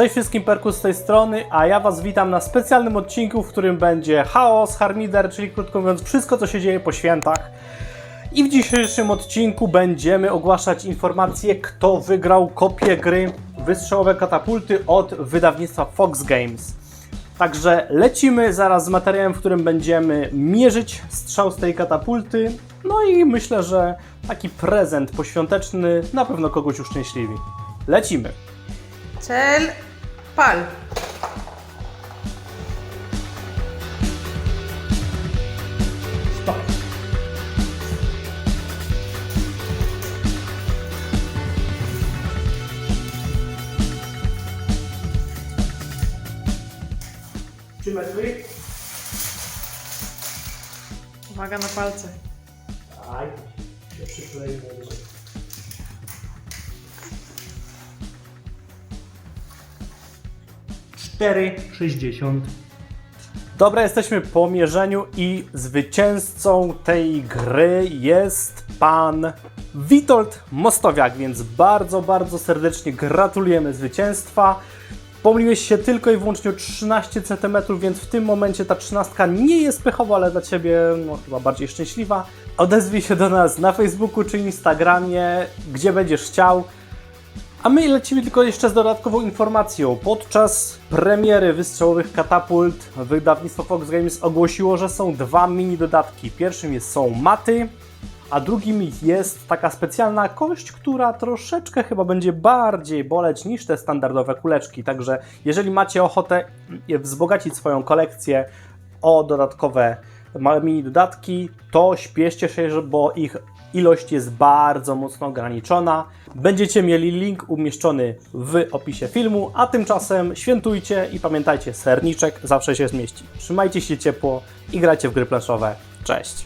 Cześć wszystkim, Perkus z tej strony, a ja Was witam na specjalnym odcinku, w którym będzie chaos, harmider, czyli krótko mówiąc wszystko, co się dzieje po świętach. I w dzisiejszym odcinku będziemy ogłaszać informacje, kto wygrał kopię gry Wystrzałowe Katapulty od wydawnictwa Fox Games. Także lecimy zaraz z materiałem, w którym będziemy mierzyć strzał z tej katapulty. No i myślę, że taki prezent poświąteczny na pewno kogoś uszczęśliwi. Lecimy! Cel, Pal. Stop. Uwaga na palce. Tak, się przykleiłem. 4,60. Dobra, jesteśmy po mierzeniu i zwycięzcą tej gry jest pan Witold Mostowiak, więc bardzo, bardzo serdecznie gratulujemy zwycięstwa. Pomyliłeś się tylko i wyłącznie o 13 cm, więc w tym momencie ta trzynastka nie jest pechowa, ale dla Ciebie no, chyba bardziej szczęśliwa. Odezwij się do nas na Facebooku czy Instagramie, gdzie będziesz chciał. A my lecimy tylko jeszcze z dodatkową informacją. Podczas premiery wystrzałowych katapult wydawnictwo Fox Games ogłosiło, że są dwa mini dodatki. Pierwszym jest, są maty, a drugim jest taka specjalna kość, która troszeczkę chyba będzie bardziej boleć niż te standardowe kuleczki. Także jeżeli macie ochotę wzbogacić swoją kolekcję o dodatkowe mini dodatki, to śpieszcie się, bo ich ilość jest bardzo mocno ograniczona. Będziecie mieli link umieszczony w opisie filmu, a tymczasem świętujcie i pamiętajcie, serniczek zawsze się zmieści. Trzymajcie się ciepło i grajcie w gry planszowe. Cześć!